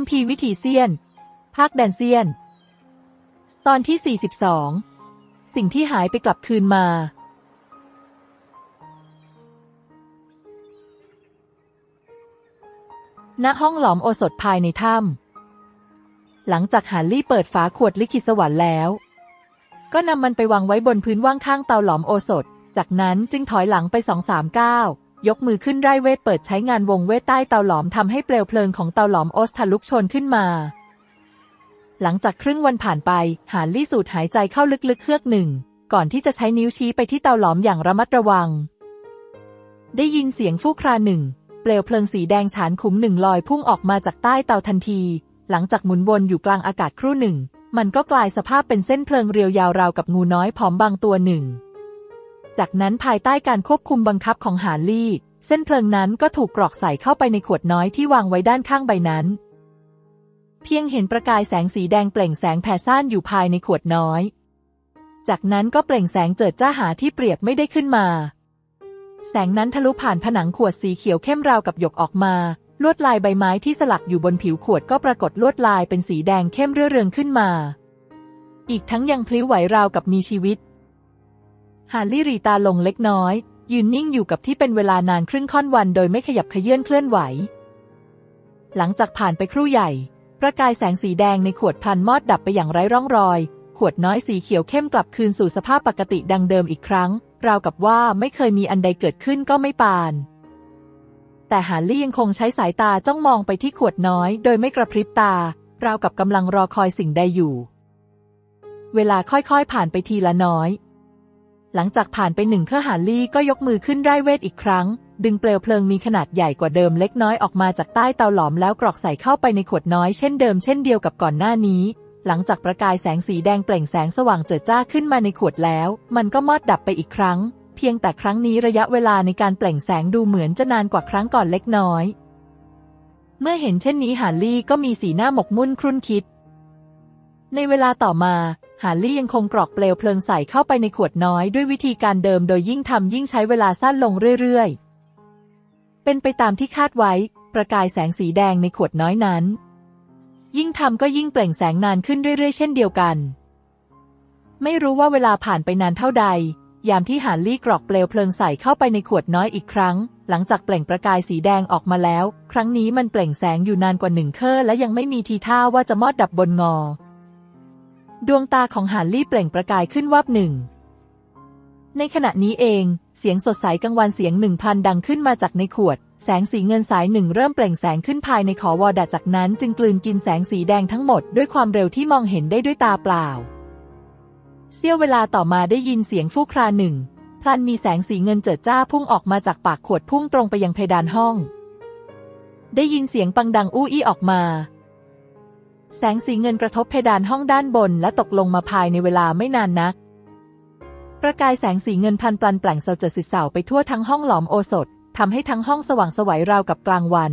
คัมภีร์วิถีเซียน ภาคแดนเซียน ตอนที่ 42 สิ่งที่หายไปกลับคืนมา ณ ห้องหลอมโอสถภายในถ้ำหลังจากฮาร์ลี่เปิดฝาขวดลิขิตสวรรค์แล้ว ก็นำมันไปวางไว้บนพื้นว่างข้างเตาหลอมโอสถ จากนั้นจึงถอยหลังไปสองสามก้าว ยกมือขึ้นไร้เวทเปิดใช้งานวงเวทใต้เตาหลอมทำให้เปลวเพลิงของเตาหลอมโอสทะลุกชนขึ้นมา หลังจากครึ่งวันผ่านไป หานลี่สูดหายใจเข้าลึกๆเฮือกหนึ่ง ก่อนที่จะใช้นิ้วชี้ไปที่เตาหลอมอย่างระมัดระวัง ได้ยินเสียงฟู่คราหนึ่ง เปลวเพลิงสีแดงฉานขุมหนึ่งลอยพุ่งออกมาจากใต้เตาทันที หลังจากหมุนวนอยู่กลางอากาศครู่หนึ่ง มันก็กลายสภาพเป็นเส้นเพลิงเรียวยาวราวกับงูน้อยผอมบางตัวหนึ่ง จากนั้นภายใต้การควบคุมบังคับของหาลี่ เส้นเพลิงนั้นก็ถูกกรอกใส่เข้าไปในขวดน้อยที่วางไว้ด้านข้างใบนั้น เพียงเห็นประกายแสงสีแดงเปล่งแสงแผ่ซ่านอยู่ภายในขวดน้อย จากนั้นก็เปล่งแสงเจิดจ้าหาที่เปรียบไม่ได้ขึ้นมา แสงนั้นทะลุผ่านผนังขวดสีเขียวเข้มราวกับหยกออกมา ลวดลายใบไม้ที่สลักอยู่บนผิวขวดก็ปรากฏลวดลายเป็นสีแดงเข้มเรื่อเรืองขึ้นมา อีกทั้งยังพลิ้วไหวราวกับมีชีวิต ฮาร์ลี่รีตาลงเล็กน้อย ยืนนิ่งอยู่กับที่เป็นเวลานานครึ่งค่อนวันโดยไม่ขยับเขยื่อนเคลื่อนไหว หลังจากผ่านไปครู่ใหญ่ ประกายแสงสีแดงในขวดพลันมอดดับไปอย่างไร้ร่องรอย ขวดน้อยสีเขียวเข้มกลับคืนสู่สภาพปกติดังเดิมอีกครั้ง ราวกับว่าไม่เคยมีอันใดเกิดขึ้นก็ไม่ปาน แต่ฮาร์ลี่ยังคงใช้สายตาจ้องมองไปที่ขวดน้อย โดยไม่กระพริบตา ราวกับกำลังรอคอยสิ่งใดอยู่ เวลาค่อยๆผ่านไปทีละน้อย หลังจากผ่านไปหนึ่งเครือฮาลี่ก็ยกมือขึ้นไร้เวทอีกครั้ง ดึงเปลวเพลิงมีขนาดใหญ่กว่าเดิมเล็กน้อยออกมาจากใต้เตาหลอมแล้วกรอกใส่เข้าไปในขวดน้อยเช่นเดิมเช่นเดียวกับก่อนหน้านี้ หลังจากประกายแสงสีแดงเปล่งแสงสว่างเจิดจ้าขึ้นมาในขวดแล้ว มันก็มอดดับไปอีกครั้ง เพียงแต่ครั้งนี้ระยะเวลาในการเปล่งแสงดูเหมือนจะนานกว่าครั้งก่อนเล็กน้อย เมื่อเห็นเช่นนี้ฮาลี่ก็มีสีหน้าหมกมุ่นครุ่นคิด ในเวลาต่อมาฮาร์ลี่ยังคงกรอกเปลวเพลิงใส่เข้าไปในขวดน้อยด้วยวิธีการเดิมโดยยิ่งทำยิ่งใช้เวลาสั้นลงเรื่อยๆ เป็นไปตามที่คาดไว้ ประกายแสงสีแดงในขวดน้อยนั้น ยิ่งทำก็ยิ่งเปล่งแสงนานขึ้นเรื่อยๆ เช่นเดียวกัน ไม่รู้ว่าเวลาผ่านไปนานเท่าใด ยามที่ฮาร์ลี่กรอกเปลวเพลิงใส่เข้าไปในขวดน้อยอีกครั้ง หลังจากเปล่งประกายสีแดงออกมาแล้ว ครั้งนี้มันเปล่งแสงอยู่นานกว่าหนึ่งเคอและยังไม่มีทีท่าว่าจะมอดดับบนงอ ดวงตาของฮาร์ลี่เปล่งประกายขึ้นวับหนึ่ง ในขณะนี้เอง เสียงสดใสกังวานเสียงหนึ่งพันดังขึ้นมาจากในขวด แสงสีเงินสายหนึ่งเริ่มเปล่งแสงขึ้นภายในขอวอดาจากนั้นจึงกลืนกินแสงสีแดงทั้งหมดด้วยความเร็วที่มองเห็นได้ด้วยตาเปล่า เสี้ยวเวลาต่อมาได้ยินเสียงฟู่คราหนึ่งพลันมีแสงสีเงินเจิดจ้าพุ่งออกมาจากปากขวดพุ่งตรงไปยังเพดานห้อง ได้ยินเสียงปังดังอู้อี้ออกมา แสงสีเงินกระทบเพดานห้องด้านบนและตกลงมาภายในเวลาไม่นานนัก ประกายแสงสีเงินพันปลันแปลงเสาจิดสิเสาไปทั่วทั้งห้องหลอมโอสถทำให้ทั้งห้องสว่างสวัยราวกับกลางวัน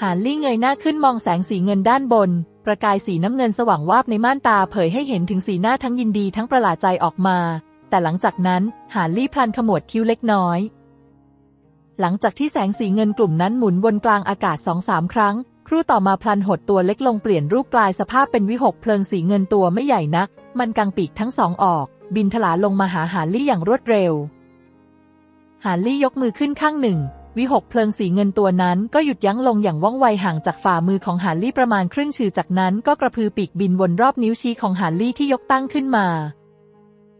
หานลี่เงยหน้าขึ้นมองแสงสีเงินด้านบน ประกายสีน้ำเงินสว่างวาบในม่านตาเผยให้เห็นถึงสีหน้าทั้งยินดีทั้งประหลาดใจออกมา แต่หลังจากนั้นหานลี่พลันขมวดคิ้วเล็กน้อย หลังจากที่แสงสีเงินกลุ่มนั้นหมุนวนกลางอากาศสองสามครั้ง ครู่ต่อมาพลันหดตัวเล็กลงเปลี่ยนรูปกลายสภาพเป็นวิหกเพลิงสีเงินตัวไม่ใหญ่นัก มันกางปีกทั้งสองออก บินทลาลงมาหาหานลี่อย่างรวดเร็ว หานลี่ยกมือขึ้นข้างหนึ่ง วิหกเพลิงสีเงินตัวนั้นก็หยุดยั้งลงอย่างว่องไวห่างจากฝ่ามือของหานลี่ประมาณครึ่งชือจากนั้นก็กระพือปีกบินวนรอบนิ้วชี้ของหานลี่ที่ยกตั้งขึ้นมา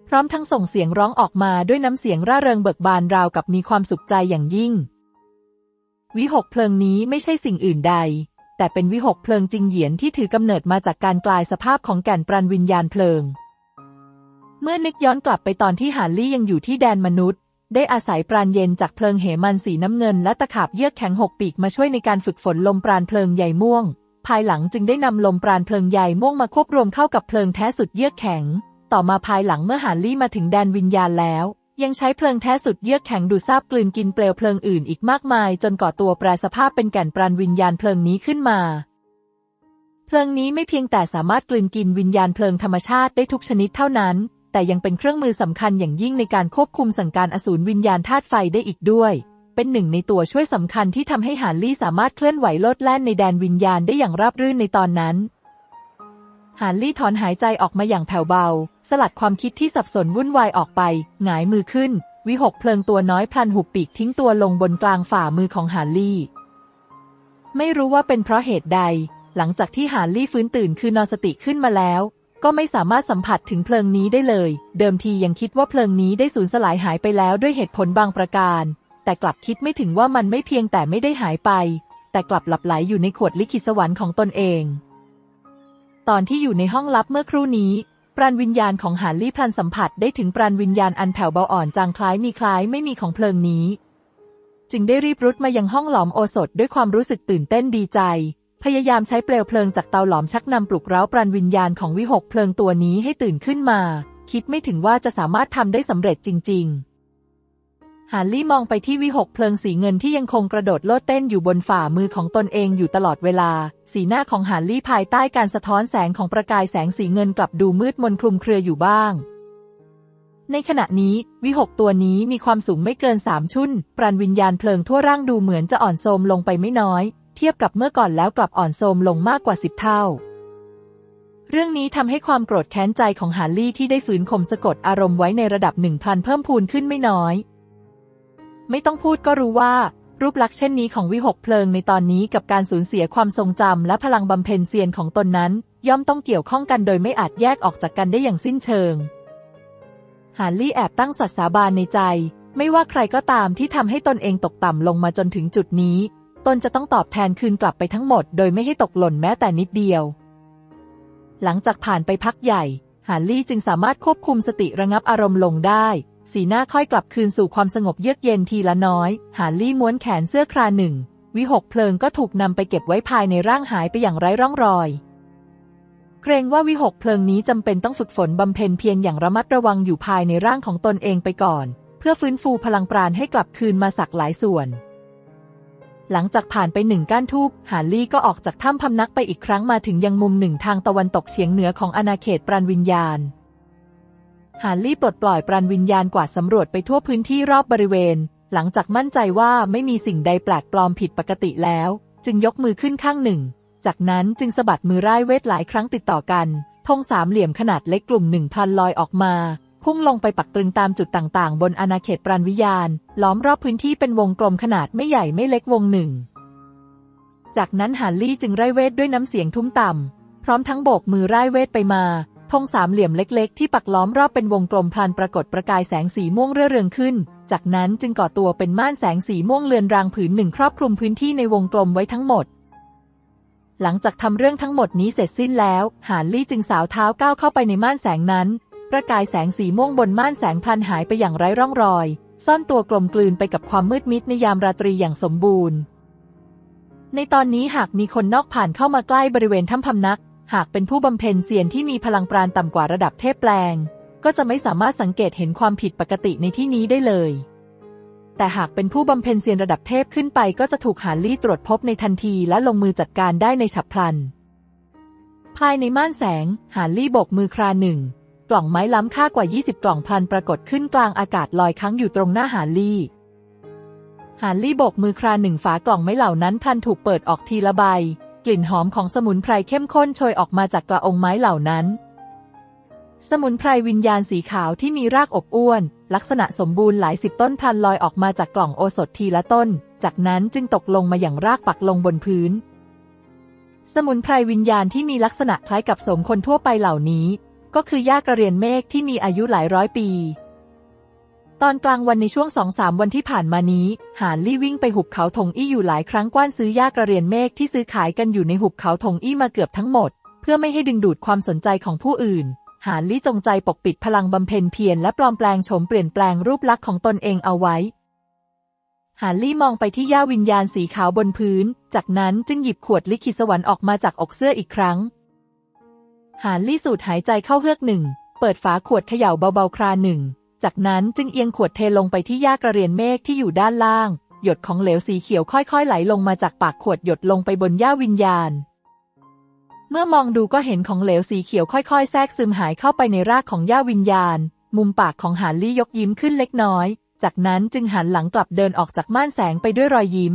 พร้อมทั้งส่งเสียงร้องออกมาด้วยน้ำเสียงร่าเริงเบิกบานราวกับมีความสุขใจอย่างยิ่ง วิหกเพลิงนี้ไม่ใช่สิ่งอื่นใด แต่เป็นวิหกเพลิงจริงเหยียนที่ถือกำเนิดมาจากการกลายสภาพของแก่นปรันวิญญาณเพลิง เมื่อนึกย้อนกลับไปตอนที่หานลี่ยังอยู่ที่แดนมนุษย์ ได้อาศัยปราณเย็นจากเพลิงเหมันสีน้ำเงินและตะขาบเยือกแข็งหกปีกมาช่วยในการฝึกฝนลมปราณเพลิงใหญ่ม่วง ภายหลังจึงได้นำลมปราณเพลิงใหญ่ม่วงมาควบรวมเข้ากับเพลิงแท้สุดเยือกแข็ง ต่อมาภายหลังเมื่อหานลี่มาถึงแดนวิญญาณแล้ว ยังใช้เพลิงแท้สุดเยือกแข็งดูดซาบกลืนกินเปลวเพลิงอื่นอีกมากมาย จนก่อตัวแปรสภาพเป็นแก่นปราณวิญญาณเพลิงนี้ขึ้นมา เพลิงนี้ไม่เพียงแต่สามารถกลืนกินวิญญาณเพลิงธรรมชาติได้ทุกชนิดเท่านั้น แต่ยังเป็นเครื่องมือสำคัญอย่างยิ่งในการควบคุมสั่งการอสูรวิญญาณธาตุไฟได้อีกด้วย เป็นหนึ่งในตัวช่วยสำคัญที่ทำให้ฮาร์ลี่สามารถเคลื่อนไหวโลดแล่นในแดนวิญญาณได้อย่างราบรื่นในตอนนั้น ฮาร์ลี่ถอนหายใจออกมาอย่างแผ่วเบา สลัดความคิดที่สับสนวุ่นวายออกไป หงายมือขึ้น วิหกเพลิงตัวน้อยพลันหุบปีกทิ้งตัวลงบนกลางฝ่ามือของฮาร์ลี่ ไม่รู้ว่าเป็นเพราะเหตุใด หลังจากที่ฮาร์ลี่ฟื้นตื่นคือนอนสติขึ้นมาแล้ว ก็ไม่สามารถสัมผัสถึงเพลิงนี้ได้เลย เดิมทียังคิดว่าเพลิงนี้ได้สูญสลายหายไปแล้วด้วยเหตุผลบางประการ แต่กลับคิดไม่ถึงว่ามันไม่เพียงแต่ไม่ได้หายไป แต่กลับหลับไหลอยู่ในขวดลิขิตสวรรค์ของตนเอง ตอนที่อยู่ในห้องลับเมื่อครู่นี้ ปราณวิญญาณของฮาร์ลี่พลันสัมผัสได้ถึงปราณวิญญาณอันแผ่วเบาอ่อนจางคล้ายมีคล้ายไม่มีของเพลิงนี้ จึงได้รีบรุดมายังห้องหลอมโอสถด้วยความรู้สึกตื่นเต้นดีใจ พยายามใช้เปลวเพลิงจากเตาหลอมชักนำปลุกเร้าปราณวิญญาณของวิหกเพลิงตัวนี้ให้ตื่นขึ้นมา คิดไม่ถึงว่าจะสามารถทำได้สำเร็จจริง ๆ ฮาร์ลี่มองไปที่วิหกเพลิงสีเงินที่ยังคงกระโดดโลดเต้นอยู่บนฝ่ามือของตนเองอยู่ตลอดเวลา สีหน้าของฮาร์ลี่ภายใต้การสะท้อนแสงของประกายแสงสีเงินกลับดูมืดมนคลุมเครืออยู่บ้าง ในขณะนี้ วิหกตัวนี้มีความสูงไม่เกินสามชุนปราณวิญญาณเพลิงทั่วร่างดูเหมือนจะอ่อนโทรมลงไปไม่น้อย เทียบกับเมื่อก่อนแล้วกลับอ่อนโทรมลงมากกว่าสิบเท่าเรื่องนี้ทำให้ความโกรธแค้นใจของฮาร์ลี่ที่ได้ฝืนข่มสะกดอารมณ์ไว้ในระดับหนึ่งพันเพิ่มพูนขึ้นไม่น้อย ไม่ต้องพูดก็รู้ว่า รูปลักษณ์เช่นนี้ของวิหกเพลิงในตอนนี้กับการสูญเสียความทรงจำและพลังบำเพ็ญเซียนของตนนั้น ย่อมต้องเกี่ยวข้องกันโดยไม่อาจแยกออกจากกันได้อย่างสิ้นเชิงฮาร์ลี่แอบตั้งสัตย์สาบานในใจ ไม่ว่าใครก็ตามที่ทำให้ตนเองตกต่ำลงมาจนถึงจุดนี้ ตนจะต้องตอบแทนคืนกลับไปทั้งหมด โดยไม่ให้ตกหล่นแม้แต่นิดเดียว หลังจากผ่านไปพักใหญ่ ฮาร์ลี่จึงสามารถควบคุมสติระงับอารมณ์ลงได้ สีหน้าค่อยกลับคืนสู่ความสงบเยือกเย็นทีละน้อยฮาร์ลี่ม้วนแขนเสื้อคราหนึ่ง วิหกเพลิงก็ถูกนำไปเก็บไว้ภายในร่างหายไปอย่างไร้ร่องรอย เกรงว่าวิหกเพลิงนี้จำเป็นต้องฝึกฝนบำเพ็ญเพียรอย่างระมัดระวังอยู่ภายในร่างของตนเองไปก่อน เพื่อฟื้นฟูพลังปราณให้กลับคืนมาสักหลายส่วน หลังจากผ่านไปหนึ่งก้านทูบฮาร์ลี่ก็ออกจากถ้ำพำนักไปอีกครั้งมาถึงยังมุมหนึ่งทางตะวันตกเฉียงเหนือของอาณาเขตปราณวิญญาณ ฮาร์ลี่ปลดปล่อยปราณวิญญาณกวาดสำรวจไปทั่วพื้นที่รอบบริเวณ หลังจากมั่นใจว่าไม่มีสิ่งใดแปลกปลอมผิดปกติแล้ว จึงยกมือขึ้นข้างหนึ่ง จากนั้นจึงสะบัดมือร่ายเวทหลายครั้งติดต่อกันธงสามเหลี่ยมขนาดเล็กกลุ่มหนึ่งพันลอยออกมา พุ่งลงไปปักตรึงตามจุดต่างๆ บนอาณาเขตปราณวิญญาณ ล้อมรอบพื้นที่เป็นวงกลมขนาดไม่ใหญ่ไม่เล็กวงหนึ่ง จากนั้นฮาร์ลี่จึงไร้เวทด้วยน้ำเสียงทุ้มต่ำพร้อมทั้งโบกมือไร่เวทไปมา ธงสามเหลี่ยมเล็กๆ ที่ปักล้อมรอบเป็นวงกลมพลันปรากฏประกายแสงสีม่วงเรื่อเรืองขึ้น จากนั้นจึงก่อตัวเป็นม่านแสงสีม่วงเลือนรางผืนหนึ่งครอบคลุมพื้นที่ในวงกลมไว้ทั้งหมด หลังจากทำเรื่องทั้งหมดนี้เสร็จสิ้นแล้วฮาร์ลี่จึงสาวเท้าก้าวเข้าไปในม่านแสงนั้น ประกายแสงสีม่วงบนม่านแสงพลันหายไปอย่างไร้ร่องรอย ซ่อนตัวกลมกลืนไปกับความมืดมิดในยามราตรีอย่างสมบูรณ์ในตอนนี้หากมีคนนอกผ่านเข้ามาใกล้บริเวณถ้ำพำนัก หากเป็นผู้บำเพ็ญเซียนที่มีพลังปราณต่ำกว่าระดับเทพแปลง ก็จะไม่สามารถสังเกตเห็นความผิดปกติในที่นี้ได้เลย แต่หากเป็นผู้บำเพ็ญเซียนระดับเทพขึ้นไปก็จะถูกฮารลี่ตรวจพบในทันทีและลงมือจัดการได้ในฉับพลัน ภายในม่านแสงฮารลี่โบกมือคราหนึ่ง กล่องไม้ล้ำค่ากว่า 20 กล่องพลันปรากฏขึ้นกลางอากาศลอยค้างอยู่ตรงหน้าฮารลี่ฮารลี่โบกมือคราหนึ่งฝากล่องไม้เหล่านั้นพลันถูกเปิดออกทีละใบ ลิ่นหอมของสมุนไพรเข้มข้นโชยออกมาจากกระองไม้เหล่านั้น สมุนไพรวิญญาณสีขาวที่มีรากอบอ้วน ลักษณะสมบูรณ์หลายสิบต้นพลันลอยออกมาจากกล่องโอสถทีละต้น จากนั้นจึงตกลงมาอย่างรากปักลงบนพื้น สมุนไพรวิญญาณที่มีลักษณะคล้ายกับสมคนทั่วไปเหล่านี้ ก็คือหญ้ากระเรียนเมฆที่มีอายุหลายร้อยปี ตอนกลางวันในช่วงสองสามวันที่ผ่านมานี้ หานลี่วิ่งไปหุบเขาถงอี้อยู่หลายครั้งกว้านซื้อหญ้ากระเรียนเมฆที่ซื้อขายกันอยู่ในหุบเขาถงอี้มาเกือบทั้งหมด เพื่อไม่ให้ดึงดูดความสนใจของผู้อื่น หานลี่จงใจปกปิดพลังบำเพ็ญเพียรและปลอมแปลงโฉมเปลี่ยนแปลงรูปลักษณ์ของตนเองเอาไว้ หานลี่มองไปที่ย่าวิญญาณสีขาวบนพื้น จากนั้นจึงหยิบขวดลิขิตสวรรค์ออกมาจากอกเสื้ออีกครั้ง หานลี่สูดหายใจเข้าเฮือกหนึ่ง เปิดฝาขวดเขย่าเบาๆคราหนึ่ง จากนั้นจึงเอียงขวดเทลงไปที่ย่ากระเรียนเมฆที่อยู่ด้านล่าง หยดของเหลวสีเขียวค่อยๆ ไหลลงมาจากปากขวดหยดลงไปบนย่าวิญญาณ เมื่อมองดูก็เห็นของเหลวสีเขียวค่อยๆ แทรกซึมหายเข้าไปในรากของย่าวิญญาณ มุมปากของหานลี่ยกยิ้มขึ้นเล็กน้อย จากนั้นจึงหันหลังกลับเดินออกจากม่านแสงไปด้วยรอยยิ้ม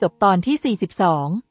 จบตอนที่ 42